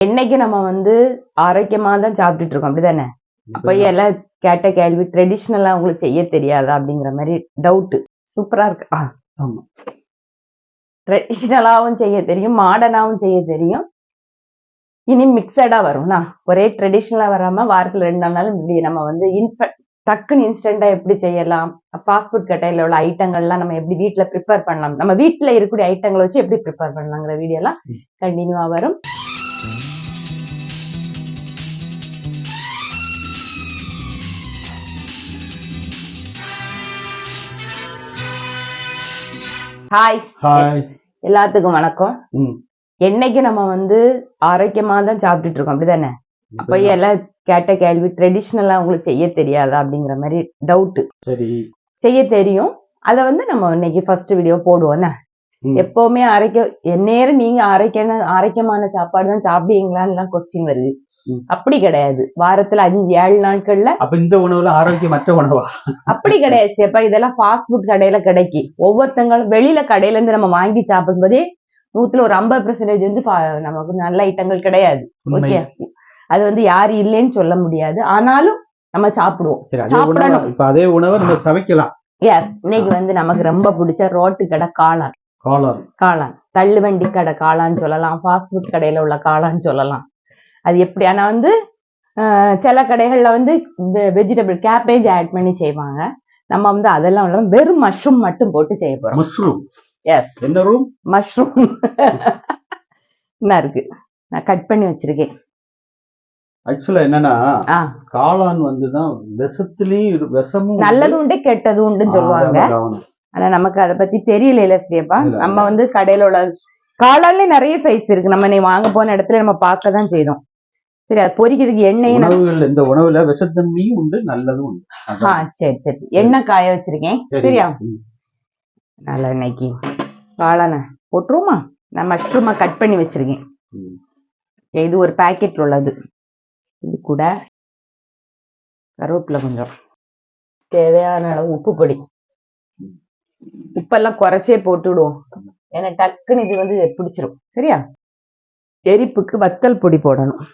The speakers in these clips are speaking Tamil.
என்னைக்கு நம்ம வந்து ஆரோக்கியமா தான் சாப்பிட்டுட்டு இருக்கோம் அப்படிதானே? அப்ப எல்லாம் கேட்ட கேள்வி ட்ரெடிஷ்னலா உங்களுக்கு செய்ய தெரியாதா அப்படிங்கிற மாதிரி டவுட் சூப்பரா இருக்கு. ஆமா. ட்ரெடிஷ்னலாவும் செய்ய தெரியும் மாடர்னாவும் செய்ய தெரியும். இனி மிக்சடா வரும்னா ஒரே ட்ரெடிஷ்னலா வராம வாரத்துல ரெண்டு நாள் நாளும் இப்படி நம்ம வந்து இன்ஃப டக்குன்னு இன்ஸ்டண்டா எப்படி செய்யலாம்? ஃபாஸ்ட் ஃபுட் கடையில உள்ள ஐட்டங்கள்லாம் நம்ம எப்படி வீட்ல ப்ரிப்பேர் பண்ணலாம்? நம்ம வீட்ல இருக்கக்கூடிய ஐட்டங்களை வச்சு எப்படி ப்ரிப்பேர் பண்ணலாங்கிற வீடியோ எல்லாம் கண்டினியூவா வரும். ஹாய் ஹாய் எல்லாத்துக்கும் வணக்கம். என்னைக்கு நம்ம வந்து ஆரோக்கியமா தான் சாப்பிட்டுட்டு இருக்கோம் அப்படிதானே? அப்ப எல்லாம் கேட்ட கேள்வி ட்ரெடிஷ்னலா உங்களுக்கு செய்ய தெரியாதா அப்படிங்கிற மாதிரி டவுட் சரி. செய்ய தெரியும். அத வந்து நம்ம இன்னைக்கு ஃபர்ஸ்ட் வீடியோ போடுவோம்னா. எப்பவுமே ஆரோக்கிய எந்நேரம் நீங்க ஆரோக்கிய ஆரோக்கியமான சாப்பாடு தான் சாப்பிடுவீங்களான்னு கொஸ்டின் வருது. அப்படி கிடையாது. வாரத்துல அஞ்சு ஏழு நாட்கள்ல அப்ப இந்த உணவுல ஆரோக்கியமற்ற உணவா? அப்படி கிடையாது சேப்பா இதெல்லாம் ஃபாஸ்ட் ஃபுட் கடையில கிடைக்கி ஒவ்வொருத்தங்களும் வெளியில கடையில இருந்து நம்ம வாங்கி சாப்பிடும்போதே நூத்துல ஒரு ஐம்பது பெர்சன்டேஜ் வந்து நமக்கு நல்ல ஐட்டங்கள் கிடையாது. ஓகே அது வந்து யாரு இல்லைன்னு சொல்ல முடியாது. ஆனாலும் நம்ம சாப்பிடுவோம். இப்ப அதே உணவை நம்ம சமைக்கலாம். இன்னைக்கு வந்து நமக்கு ரொம்ப பிடிச்ச ரோட்டு கடை காளான். காளான். காளான். தள்ளுவண்டி கடை காளான்னு சொல்லலாம். ஃபாஸ்ட் ஃபுட் கடையில உள்ள காளான்னு சொல்லலாம். அது எப்படி? ஆனா வந்து சில கடைகள்ல வந்து வெஜிடபிள் கேபேஜ் ஆட் பண்ணி செய்வாங்க. நம்ம வந்து அதெல்லாம் இல்லாம வெறும் மஷ்ரூம் மட்டும் போட்டு செய்ய போறோம். Mushroom Yes. என்ன ரூம் மஷ்ரூம் என்ன இருக்கு. நான் கட் பண்ணி வச்சிருக்கேன். ஆக்சுவலா என்னன்னா காளான் வந்துதான் விஷத்துலயும் விஷமும் உண்டு. நல்லது உண்டு கெட்டது உண்டுன்னு சொல்லுவாங்க. ஆனா நமக்கு அதை பத்தி தெரியல இல்ல நம்ம வந்து கடையில உள்ள காளான்ல நிறைய சைஸ் இருக்கு. நம்ம நீ வாங்க போன இடத்துல நம்ம பார்க்க தான் செய்தோம் சரி அது பொரிக்கிறதுக்கு எண்ணெயும் உணவுகள் இந்த உணவுல விஷத்தன்மையும் உண்டு நல்லதும் உண்டு. ஆ. சரி சரி. எண்ணெய் காய வச்சிருக்கேன். சரி. சரியா. நல்ல இன்னைக்கு காளான போட்டுருமா நான் மஷ்ரூமை கட் பண்ணி வச்சிருக்கேன். இது ஒரு பாக்கெட்ல உள்ளது. இது கூட கருவேப்பிலை கொஞ்சம். தேவையான அளவு உப்பு பொடி. உப்பெல்லாம் குறைச்சே போட்டுடுவோம். ஏன்னா டக்குன்னு இது வந்து பிடிச்சிரும். சரியா? எரிப்புக்கு வத்தல் பொடி போடணும்.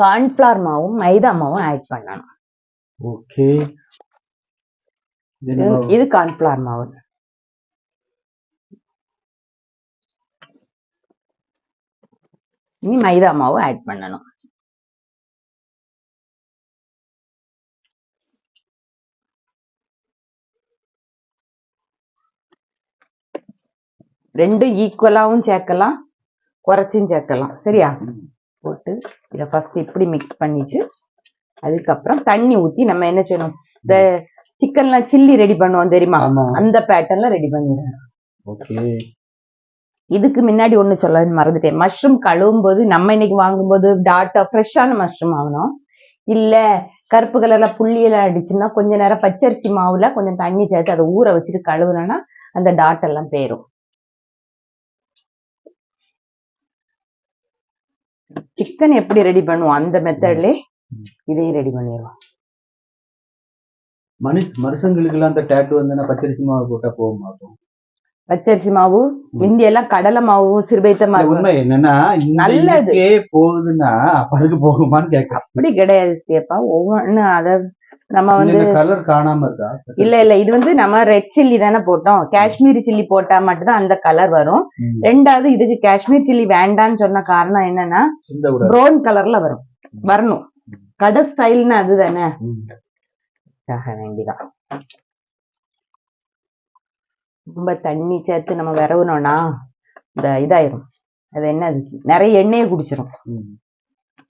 கார்ன்ஃபிளவர் மாவும் மைதா மாவும் ஆட் பண்ணணும். ஓகே இது கார்ன்ஃபிளவர் மாவு. இனி மைதா மாவு ஆட் பண்ணணும். ரெண்டும் ஈக்குவலாவும் சேர்க்கலாம் குறைச்சும் சேர்க்கலாம். சரியா. போட்டு இதை ஃபர்ஸ்ட் இப்படி மிக்ஸ் பண்ணிட்டு அதுக்கப்புறம் தண்ணி ஊத்தி நம்ம என்ன செய்யணும்? இந்த சிக்கன்லாம் சில்லி ரெடி பண்ணுவோம் தெரியுமா? அந்த பேட்டர்ன்ல ரெடி பண்ணிடுறேன் ஓகே இதுக்கு முன்னாடி ஒண்ணு சொல்ல மறந்துட்டேன். மஷ்ரூம் கழுவும் போது நம்ம இன்னைக்கு வாங்கும்போது டாட்டா ஃப்ரெஷ்ஷான மஷ்ரூம் ஆகணும் இல்ல கருப்பு கலர்ல புள்ளியெல்லாம் அடிச்சுன்னா கொஞ்ச நேரம் பச்சரிசி மாவுல கொஞ்சம் தண்ணி சேர்த்து அதை ஊற வச்சுட்டு கழுவுனோம்னா அந்த டாட் எல்லாம் போயிரும் சிக்கன் எப்படி ரெடி பண்ணுவோம்? அந்த மெத்தட்லயே இதையும் ரெடி பண்ணிடுவோம். மனு மனுஷங்களுக்கு அந்த டேட்டு வந்து பச்சரிசி மாவு போட்டா போக மாட்டோம் பச்சரிசி மாவு எல்லாம் கடலை மாவும் சிறுபைத்த மாவு. உண்மை என்னன்னா நல்லது. போகுதுன்னா அப்ப அதுக்கு போகுமான்னு கேட்கலாம் அப்படி கிடையாது சேப்பா ஒவ்வொன்னு அத நம்ம வந்து இந்த கலர் காணாம இருக்கா? இல்ல இல்ல. இது வந்து நம்ம ரெட் சில்லி தானே போட்டோம். காஷ்மீரி சில்லி போட்டா மட்டும்தான் அந்த கலர் வரும். ரெண்டாவது இதுக்கு காஷ்மீர் சில்லி வேண்டான்னு சொன்ன காரணம் என்னன்னா ப்ரௌன் கலர்ல வரும். வரணும். கடை ஸ்டைல்னு அதுதானே? வேண்டிதான். ரொம்ப தண்ணி சேர்த்து நம்ம விரவுனோம்னா இந்த இதாயிரும். அது என்னது நிறைய எண்ணெயை குடிச்சிரும்.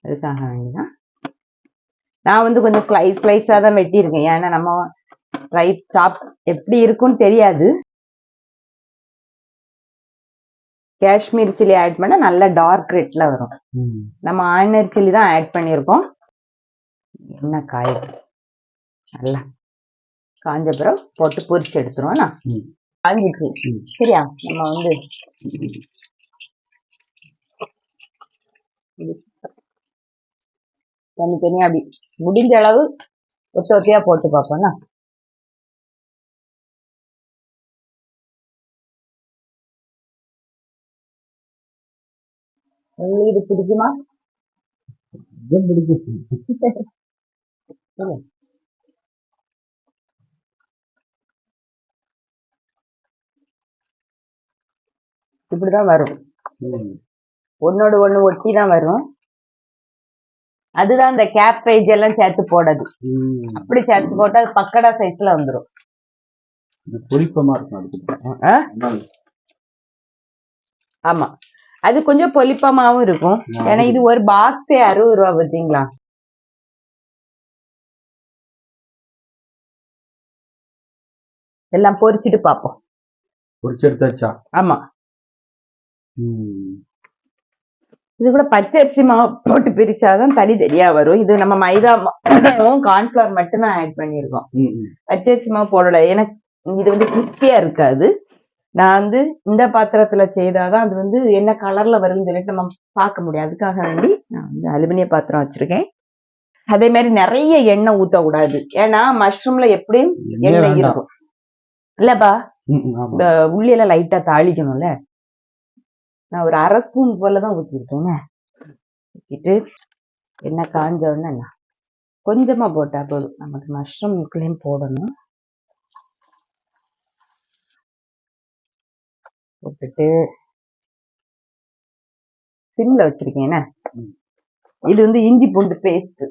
அதுக்காக வேண்டிதான். நான் வந்து கொஞ்சம் ஸ்லைஸ் ஸ்லைஸாக தான் வெட்டியிருக்கேன். ஏன்னா நம்ம ரைட் சாப் எப்படி இருக்கும்னு தெரியாது. காஷ்மீர் சில்லி ஆட் பண்ணா நல்ல டார்க் ரெட்ல வரும். நம்ம ஆர்டினரி சில்லி தான் ஆட் பண்ணியிருக்கோம். என்ன காய? நல்லா காஞ்ச பிறகு போட்டு பொரிச்சு எடுத்துருவோம். நான் ம். காஞ்சிச்சு. சரியா? நம்ம வந்து தனித்தனியாக அப்படி முடிஞ்ச அளவு ஒத்த ஒத்தையாக போட்டு பார்ப்போம்னா உங்களுக்கு இது பிடிக்குமா? பிடிக்கும்? இப்படிதான் வரும். ஒன்னோட ஒன்று ஒட்டி தான் வரும். அதுதான் இந்த கேப் பேஜ் எல்லாம் சேர்த்து போடாது ம். அப்படி சேர்த்து போட்டா அது பக்கடா சைஸ்ல புளிப்பமா இருக்கும்? ஆமாங்க. ஆமா. அது கொஞ்சம் பொலிப்பமாவும் இருக்கும். ஏன்னா இது ஒரு பாக்ஸே அறுபது ரூபா பாத்தீங்களா எல்லாம் பொரிச்சிட்டு பார்ப்போம். பொரிச்செடுத்தாச்சா ஆமா. இது கூட பச்சை அரிசி மாவு போட்டு பிரிச்சாதான் தனி தனியா வரும். இது நம்ம மைதா மாவும் கார்ன்ஃபிளவர் மட்டும்தான் ஆட் பண்ணியிருக்கோம். ம், ம். பச்சை அரிசி மாவு போடல. எனக்கு இது வந்து கிறிஸ்பியா இருக்காது. நான் வந்து இந்த பாத்திரத்துல செய்தாதான் அது வந்து என்ன கலர்ல வரும்னு சொல்லிட்டு நம்ம பார்க்க முடியும். அதுக்காக வேண்டி நான் வந்து அலுமினிய பாத்திரம் வச்சிருக்கேன். அதே மாதிரி நிறைய எண்ணெய் ஊத்தக்கூடாது ஏன்னா மஷ்ரூம்ல எப்படியும் எண்ணெயே. இருக்கும். இல்லப்பா. இந்த உள்ளியெல்லாம் லைட்டா தாளிக்கணும்ல? நான் ஒரு அரை ஸ்பூன் போல தான் ஊற்றிருக்கேங்க ஊற்றிட்டு எண்ணெய் காஞ்ச உடனே நான் கொஞ்சமா போட்டா போதும். நமக்கு மஷ்ரூம்குள்ளேயும் போடணும். போட்டுட்டு சிம்ல வச்சிருக்கேன். என்ன. இது வந்து இஞ்சி பூண்டு பேஸ்ட்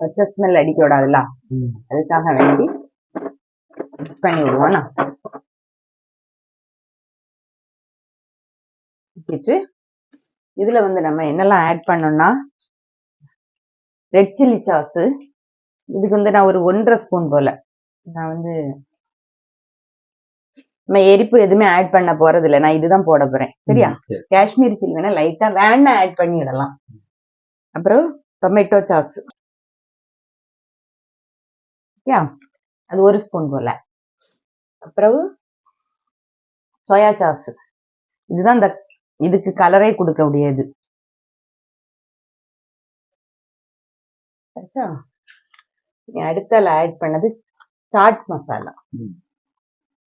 பச்சை ஸ்மெல் அடிக்க விடாதுல்ல. அதுக்காக வேண்டி பண்ணி விடுவோம். ஊத்திட்டு இதுல வந்து நம்ம என்னெல்லாம் ஆட் பண்ணோம்னா ரெட் சில்லி சாஸ் இதுக்கு வந்து நான் ஒரு ஒன்றரை ஸ்பூன் போல. நான் வந்து நம்ம எரிப்பு எதுவுமே ஆட் பண்ண போறது இல்ல நான் இதுதான் போட போறேன். சரியா. காஷ்மீரி சில்லி வேணா லைட்டா வேணா ஆட் பண்ணிடலாம். அப்புறம் டொமேட்டோ சாஸ் யா அது ஒரு ஸ்பூன் போல. அப்புறம் சோயா சாஸ் இதுதான் இந்த இதுக்கு கலரே கொடுக்க முடியாது சரியா? இனி அடுத்தால ஆட் பண்ணது சாட் மசாலா.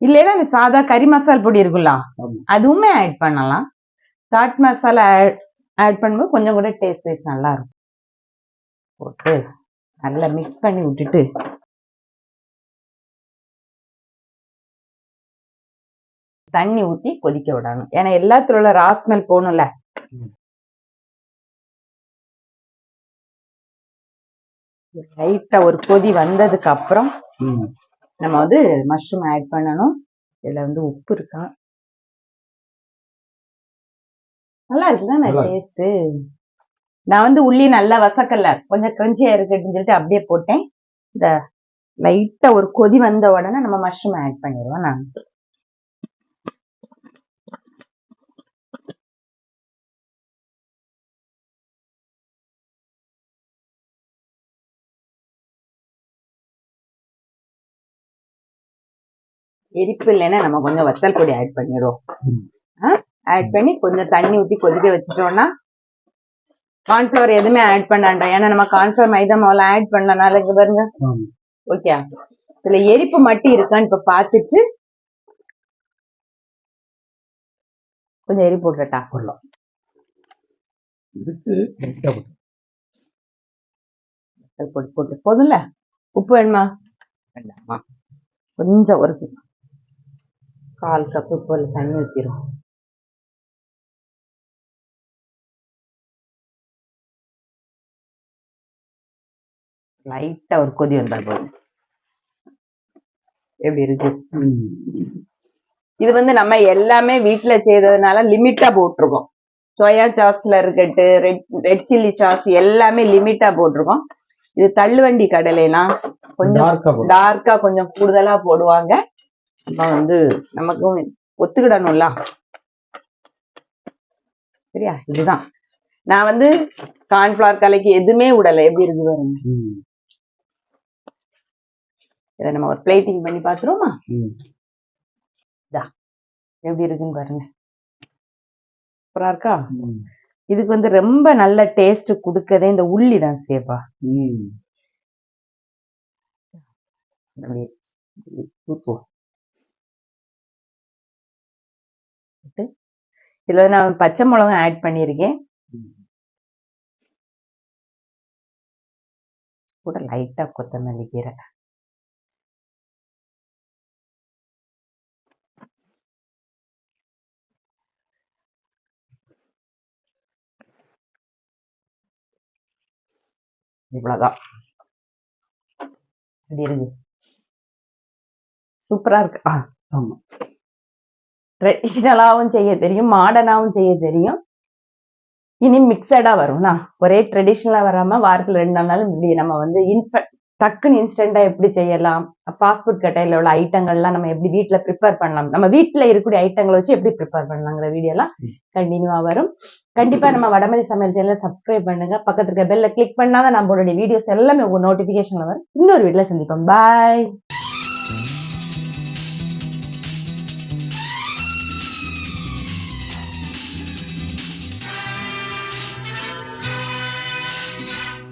இல்லைன்னா இந்த சாதா கறி மசால் பொடி இருக்குல்ல. அதுவுமே ஆட் பண்ணலாம். சாட் மசாலா ஆட் பண்ணும்போது கொஞ்சம் கூட டேஸ்ட் வைஸ் நல்லா இருக்கும். போட்டு நல்லா மிக்ஸ் பண்ணி விட்டுட்டு தண்ணி ஊத்தி கொதிக்க விடணும். ஏன்னா எல்லாத்துல உள்ள ராஸ்மெல் போகணும்ல. லைட்டா ஒரு கொதி வந்ததுக்கு அப்புறம். நம்ம வந்து மஷ்ரூம் ஆட் பண்ணணும். இதுல வந்து உப்பு இருக்கா? நல்லா இருக்குதானே டேஸ்ட் நான் வந்து உள்ளி நல்லா வசக்கல. கொஞ்சம் கிரஞ்சியா இருக்கட்டுன்னு சொல்லிட்டு அப்படியே போட்டேன். இந்த லைட்டா ஒரு கொதி வந்த உடனே நம்ம மஷ்ரூம் ஆட் பண்ணிடுவோம். நான் எரிப்பு இல்லைன்னா நம்ம கொஞ்சம் வத்தல் பொடி ஆட் பண்ணிடுவோம். ஆட் பண்ணி கொஞ்சம் தண்ணி ஊத்தி கொதிக்க வச்சுட்டோம்னா கார்ன்ஃபிளவர் எதுவுமே ஆட் பண்ணாண்டா ஏன்னா நம்ம கார்ன்ஃபிளவர் மைதா மாவுல ஆட் பண்ணனால இங்க பாருங்க. ஓகே இதுல எரிப்பு மட்டும் இருக்கான்னு இப்ப பாத்துட்டு கொஞ்சம் எரி போட்டுட்டா போடலாம். போட்டு. போட்டு. போதும்ல? உப்பு வேணுமா? வேண்டாமா? கொஞ்சம் ஒரு கால் கப்பு போல தண்ணி ஊத்திரும். லைட்டா ஒரு கொதி வந்தா போதும். எப்படி இருக்கு. இது வந்து நம்ம எல்லாமே வீட்ல செய்ததுனால லிமிட்டா போட்டிருக்கோம். சோயா சாஸ்ல இருக்கட்டு ரெட் ரெட் சில்லி சாஸ் எல்லாமே லிமிட்டா போட்டிருக்கோம். இது தள்ளுவண்டி கடையிலாம் கொஞ்சம். டார்க்கா கொஞ்சம் கூடுதலா போடுவாங்க. நம்ம வந்து நமக்கும் ஒத்துக்கிடணும்ல. சரியா? இதுதான். நான் வந்து கார்ன்ஃபிளவர் கலக்கி எதுவுமே விடல. எப்படி இருக்கு பாருங்க. இதை நம்ம ஒரு பிளேட்டிங் பண்ணி பாத்துருவோமா ம். எப்படி இருக்குன்னு பாருங்க. சூப்பரா இருக்கா. இதுக்கு வந்து ரொம்ப நல்ல டேஸ்ட் கொடுக்கதே இந்த உள்ளி தான் சேப்பா. ம். இதுல நான் பச்சை மிளகாய் ஆட் பண்ணியிருக்கேன். கூட லைட்டா கொத்தமல்லி கீரை. இவ்வளவுதான். இப்படி இருக்கு. சூப்பரா இருக்கு. ஆ ஆமா. ட்ரெடிஷ்னலாவும் செய்ய தெரியும் மாடர்னாவும் செய்ய தெரியும். இனி மிக்சடா வரும்னா ஒரே ட்ரெடிஷ்னலா வராம வாரத்துல ரெண்டு நாள் நாளும் இப்படி நம்ம வந்து இன்ஃப டக்குன்னு இன்ஸ்டன்டா எப்படி செய்யலாம் ஃபாஸ்ட் ஃபுட் கடையில உள்ள ஐட்டங்கள்லாம் நம்ம எப்படி வீட்ல ப்ரிப்பேர் பண்ணலாம் நம்ம வீட்ல இருக்கக்கூடிய ஐட்டங்களை வச்சு எப்படி ப்ரிப்பேர் பண்ணலாங்கிற வீடியோ எல்லாம் கண்டினியூவா வரும். கண்டிப்பா நம்ம வடமதி சமையல் சேனலை சப்ஸ்கிரைப் பண்ணுங்க பக்கத்துல இருக்க பெல்ல கிளிக் பண்ணாதான் நம்மளுடைய வீடியோஸ் எல்லாமே உங்க நோட்டிபிகேஷன்ல வரும். இன்னொரு வீட்ல சந்திப்போம். பாய்